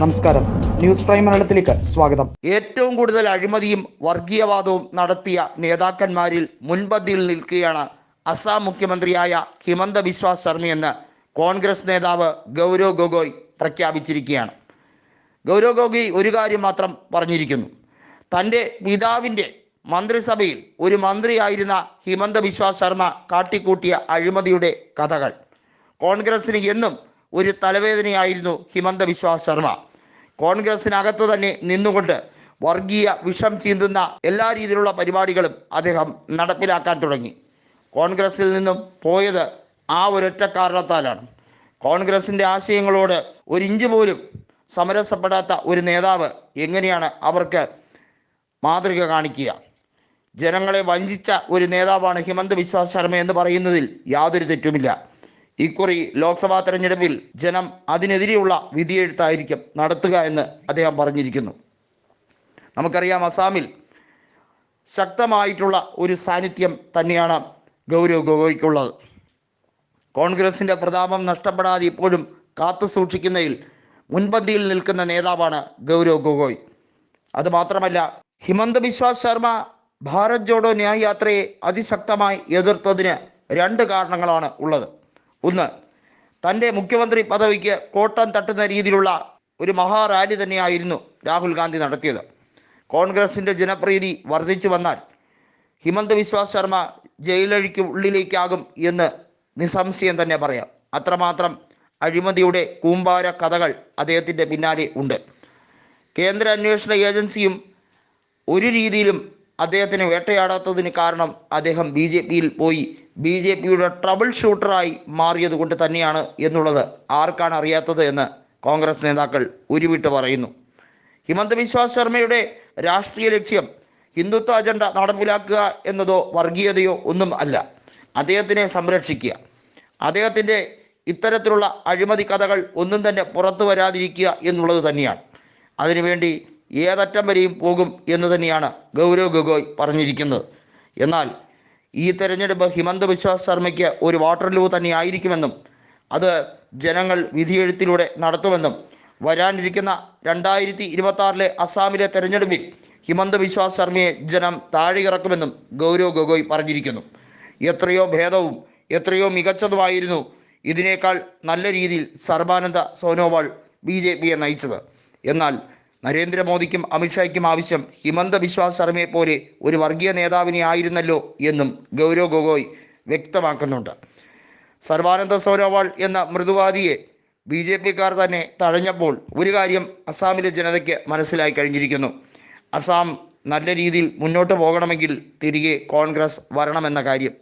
നമസ്കാരം. News prime മലയാളത്തിലേക്ക് സ്വാഗതം. ഏറ്റവും കൂടുതൽ അഴിമതിയും വർഗീയവാദവും നടത്തിയ നേതാക്കന്മാരിൽ മുൻപന്തിയിൽ നിൽക്കുകയാണ് അസാം മുഖ്യമന്ത്രിയായ ഹിമന്ത ബിശ്വ ശർമ്മയെന്ന് കോൺഗ്രസ് നേതാവ് ഗൗരവ് ഗൊഗോയ് പ്രഖ്യാപിച്ചിരിക്കുകയാണ്. ഗൗരവ് ഗൊഗോയ് ഒരു കാര്യം മാത്രം പറഞ്ഞിരിക്കുന്നു. തന്റെ പിതാവിന്റെ മന്ത്രിസഭയിൽ ഒരു മന്ത്രിയായിരുന്ന ഹിമന്ത ബിശ്വ ശർമ്മ കാട്ടിക്കൂട്ടിയ അഴിമതിയുടെ കഥകൾ. കോൺഗ്രസിന് എന്നും ഒരു തലവേദനയായിരുന്നു ഹിമന്ത ബിശ്വ ശർമ്മ. കോൺഗ്രസിനകത്ത് തന്നെ നിന്നുകൊണ്ട് വർഗീയ വിഷം ചീന്തുന്ന എല്ലാ രീതിയിലുള്ള പരിപാടികളും അദ്ദേഹം നടപ്പിലാക്കാൻ തുടങ്ങി. കോൺഗ്രസിൽ നിന്നും പോയത് ആ ഒരൊറ്റ കാരണത്താലാണ്. കോൺഗ്രസിന്റെ ആശയങ്ങളോട് ഒരു ഇഞ്ച് പോലും സമരസപ്പെടാത്ത ഒരു നേതാവ് എങ്ങനെയാണ് അവർക്ക് മാതൃക കാണിക്കുക? ജനങ്ങളെ വഞ്ചിച്ച ഒരു നേതാവാണ് ഹിമന്ത് ബിശ്വാസ് ശർമ്മ എന്ന് പറയുന്നതിൽ യാതൊരു തെറ്റുമില്ല. ഇക്കുറി ലോക്സഭാ തെരഞ്ഞെടുപ്പിൽ ജനം അതിനെതിരെയുള്ള വിധിയെഴുത്തായിരിക്കും നടത്തുക എന്ന് അദ്ദേഹം പറഞ്ഞിരിക്കുന്നു. നമുക്കറിയാം അസാമിൽ ശക്തമായിട്ടുള്ള ഒരു സാന്നിധ്യം തന്നെയാണ് ഗൗരവ് ഗൊഗോയ്ക്കുള്ളത്. കോൺഗ്രസിന്റെ പ്രതാപം നഷ്ടപ്പെടാതെ ഇപ്പോഴും കാത്തു സൂക്ഷിക്കുന്നതിൽ മുൻപന്തിയിൽ നിൽക്കുന്ന നേതാവാണ് ഗൗരവ് ഗൊഗോയ്. അതുമാത്രമല്ല ഹിമന്ത ബിശ്വ ശർമ്മ ഭാരത് ജോഡോ ന്യായയാത്രയെ അതിശക്തമായി എതിർത്തതിന് രണ്ട് കാരണങ്ങളാണ് ഉള്ളത്. ഒന്ന് തന്റെ മുഖ്യമന്ത്രി പദവിക്ക് കോട്ടം തട്ടുന്ന രീതിയിലുള്ള ഒരു മഹാറാലി തന്നെയായിരുന്നു രാഹുൽ ഗാന്ധി നടത്തിയത്. കോൺഗ്രസിന്റെ ജനപ്രീതി വർദ്ധിച്ചു വന്നാൽ ഹിമന്ത് വിശ്വാസ് ശർമ്മ ജയിലഴിക്ക് ഉള്ളിലേക്കാകും എന്ന് നിസ്സംശയം തന്നെ പറയാം. അത്രമാത്രം അഴിമതിയുടെ കൂമ്പാര കഥകൾ അദ്ദേഹത്തിന്റെ പിന്നാലെ ഉണ്ട്. കേന്ദ്ര അന്വേഷണ ഏജൻസിയും ഒരു രീതിയിലും അദ്ദേഹത്തിന് വേട്ടയാടാത്തതിന് കാരണം അദ്ദേഹം ബി ജെ പിയിൽ പോയി. ബി ജെ പിയുടെ ട്രബിൾ ഷൂട്ടറായി മാറിയത് കൊണ്ട് തന്നെയാണ് എന്നുള്ളത് ആർക്കാണ് അറിയാത്തത് എന്ന് കോൺഗ്രസ് നേതാക്കൾ ഉരുവിട്ട് പറയുന്നു. ഹിമന്ത ബിശ്വ ശർമ്മയുടെ രാഷ്ട്രീയ ലക്ഷ്യം ഹിന്ദുത്വ അജണ്ട നടപ്പിലാക്കുക എന്നതോ വർഗീയതയോ ഒന്നും അല്ല. അദ്ദേഹത്തിനെ സംരക്ഷിക്കുക. അദ്ദേഹത്തിന്റെ ഇത്തരത്തിലുള്ള അഴിമതി കഥകൾ ഒന്നും തന്നെ പുറത്തു വരാതിരിക്കുക എന്നുള്ളത് തന്നെയാണ്. അതിനുവേണ്ടി ഏതറ്റം വരെയും പോകും എന്ന് തന്നെയാണ് ഗൗരവ് ഗൊഗോയ് പറഞ്ഞിരിക്കുന്നത്. എന്നാൽ ഈ തെരഞ്ഞെടുപ്പ് ഹിമന്ത ബിശ്വ ശർമ്മയ്ക്ക് ഒരു വാട്ടർലൂ തന്നെ ആയിരിക്കുമെന്നും അത് ജനങ്ങൾ വിധിയെഴുത്തിലൂടെ നടത്തുമെന്നും വരാനിരിക്കുന്ന രണ്ടായിരത്തി ഇരുപത്തി ആറിലെ അസാമിലെ തെരഞ്ഞെടുപ്പിൽ ഹിമന്ത ബിശ്വ ശർമ്മയെ ജനം താഴെയിറക്കുമെന്നും ഗൗരവ് ഗൊഗോയ് പറഞ്ഞിരിക്കുന്നു. എത്രയോ ഭേദവും എത്രയോ മികച്ചതുമായിരുന്നു ഇതിനേക്കാൾ നല്ല രീതിയിൽ സർബാനന്ദ സോനോവാൾ ബി ജെ പിയെ നയിച്ചത്. എന്നാൽ നരേന്ദ്രമോദിക്കും അമിത്ഷായ്ക്കും ആവശ്യം ഹിമന്ത ബിശ്വ ശർമ്മയെ പോലെ ഒരു വർഗീയ നേതാവിനെ ആയിരുന്നല്ലോ എന്നും ഗൗരവ് ഗൊഗോയ് വ്യക്തമാക്കുന്നുണ്ട്. സർവാനന്ദ സോനോവാൾ എന്ന മൃദുവാദിയെ ബി ജെ പിക്കാർ തന്നെ തഴഞ്ഞപ്പോൾ ഒരു കാര്യം അസാമിലെ ജനതയ്ക്ക് മനസ്സിലായി കഴിഞ്ഞിരിക്കുന്നു. അസാം നല്ല രീതിയിൽ മുന്നോട്ട് പോകണമെങ്കിൽ തിരികെ കോൺഗ്രസ് വരണമെന്ന കാര്യം.